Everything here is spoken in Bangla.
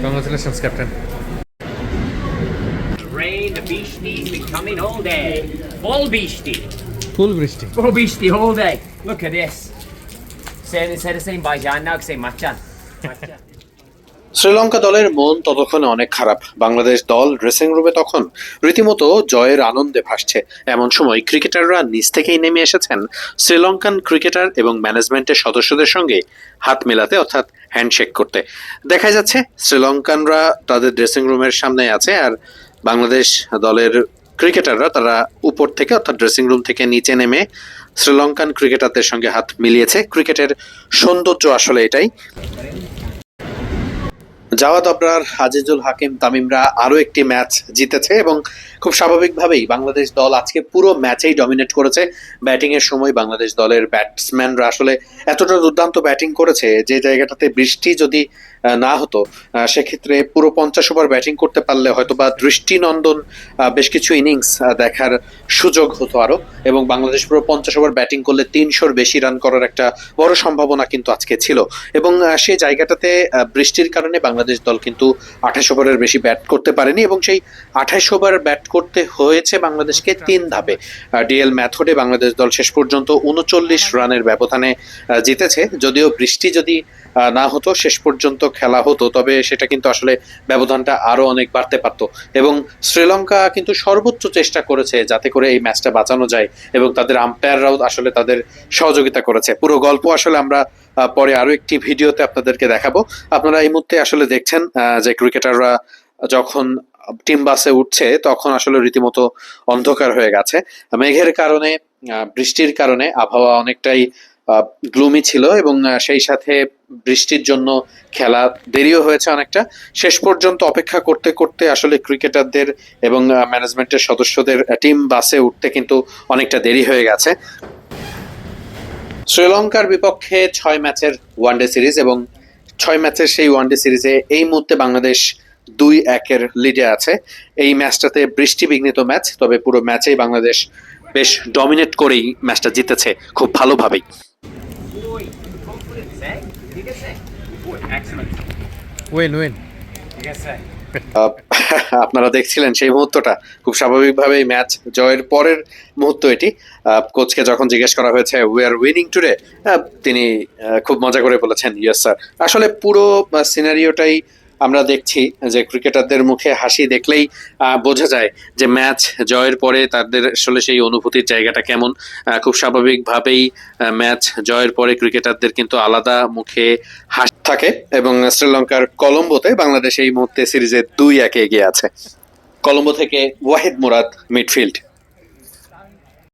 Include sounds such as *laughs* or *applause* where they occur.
Congratulations, Captain. Rain, beasties becoming all day. Full beastie. Full beastie. Full beastie all day. Look at this. Saying instead of saying Bajan now, say Machan. Machan. Sri Lanka দলের মন ততক্ষণে অনেক খারাপ। বাংলাদেশ দল ড্রেসিং রুমে তখন রীতিমতো জয়ের আনন্দে ভাসছে। এমন সময় ক্রিকেটাররা নিজ থেকেই নেমে এসেছেন। শ্রীলঙ্কান ক্রিকেটার এবং ম্যানেজমেন্টের সদস্যদের সঙ্গে হাত মেলাতে, অর্থাৎ হ্যান্ডশেক করতে। দেখা যাচ্ছে শ্রীলঙ্কানরা তাদের ড্রেসিং রুমের সামনে আছে আর বাংলাদেশ দলের ক্রিকেটাররা তারা উপর থেকে, অর্থাৎ ড্রেসিং রুম থেকে নিচে নেমে শ্রীলঙ্কান ক্রিকেটারদের সঙ্গে হাত মিলিয়েছে। ক্রিকেটের সৌন্দর্য আসলে এটাই। জাওয়াদ আবরার আজিজুল হাকিম তামিমরা আরও একটি ম্যাচ জিতেছে এবং খুব স্বাভাবিকভাবেই বাংলাদেশ দল আজকে পুরো ম্যাচেই ডমিনেট করেছে। ব্যাটিং এর সময় বাংলাদেশ দলের ব্যাটসম্যানরা আসলে এতটা দুর্দান্ত ব্যাটিং করেছে যে জায়গাটাতে বৃষ্টি যদি না হতো। সেক্ষেত্রে পুরো পঞ্চাশ ওভার ব্যাটিং করতে পারলে হয়তো বা দৃষ্টিনন্দন বেশ কিছু ইনিংস দেখার সুযোগ হতো আরও। এবং বাংলাদেশ পুরো পঞ্চাশ ওভার ব্যাটিং করলে তিনশোর বেশি রান করার একটা বড় সম্ভাবনা কিন্তু আজকে ছিল। এবং সেই জায়গাটাতে বৃষ্টির কারণে বাংলাদেশ দল কিন্তু আঠাশ ওভারের বেশি ব্যাট করতে পারেনি এবং সেই আঠাশ ওভার ব্যাট করতে হয়েছে বাংলাদেশকে তিন ধাপে। ডিএল ম্যাথডে বাংলাদেশ দল শেষ পর্যন্ত উনচল্লিশ রানের ব্যবধানে জিতেছে। যদিও বৃষ্টি যদি না হতো, শেষ পর্যন্ত খেলা হতো, তবে সেটা কিন্তু আসলে ব্যবধানটা আরও অনেক বাড়তে পারত। এবং শ্রীলঙ্কা কিন্তু সর্বোচ্চ চেষ্টা করেছে যাতে করে এই ম্যাচটা বাঁচানো যায় এবং তাদের আম্পায়াররাও আসলে তাদের সহযোগিতা করেছে। পুরো গল্প আসলে আমরা পরে আরও একটি ভিডিওতে আপনাদেরকে দেখাবো। আপনারা এই মুহূর্তে আসলে দেখছেন যে ক্রিকেটাররা যখন টিম বাসে উঠছে, তখন আসলে রীতিমতো অন্ধকার হয়ে গেছে। মেঘের কারণে বৃষ্টির কারণে আবহাওয়া অনেকটাই গ্লুমি ছিল এবং সেই সাথে বৃষ্টির জন্য খেলা দেরিও হয়েছে অনেকটা। শেষ পর্যন্ত অপেক্ষা করতে করতে আসলে ক্রিকেটারদের এবং ম্যানেজমেন্টের সদস্যদের টিম বাসে উঠতে কিন্তু অনেকটা দেরি হয়ে গেছে। শ্রীলঙ্কার বিপক্ষে ছয় ম্যাচের ওয়ানডে সিরিজ এবং ছয় ম্যাচের সেই ওয়ানডে সিরিজে এই মুহূর্তে বাংলাদেশ দুই একের লিডে আছে। এই ম্যাচটাতে বৃষ্টি বিঘ্নিত ম্যাচ, তবে পুরো ম্যাচেই বাংলাদেশ বেশ ডমিনেট করেই ম্যাচটা জিতেছে খুব ভালোভাবেই। Get *laughs* আপনারা দেখছিলেন সেই মুহূর্তটা। খুব স্বাভাবিকভাবেই ম্যাচ জয়ের পরের মুহূর্ত এটি। আহ, কোচকে যখন জিজ্ঞেস করা হয়েছে উই আর উইনিং টুডে তিনি খুব মজা করে বলেছেন ইয়েস স্যার আসলে পুরো সিনারিওটাই আমরা দেখছি যে ক্রিকেটারদের মুখে হাসি দেখলেই বোঝা যায় যে ম্যাচ জয়ের পরে তাদের আসলে সেই অনুভূতির জায়গাটা কেমন। খুব স্বাভাবিকভাবেই ম্যাচ জয়ের পরে ক্রিকেটারদের কিন্তু আলাদা মুখে হাস থাকে এবং শ্রীলঙ্কার কলম্বোতে বাংলাদেশ এই মুহূর্তে সিরিজে দুই একে এগিয়ে আছে। কলম্বো থেকে ওয়াহিদ মুরাদ, মিডফিল্ড।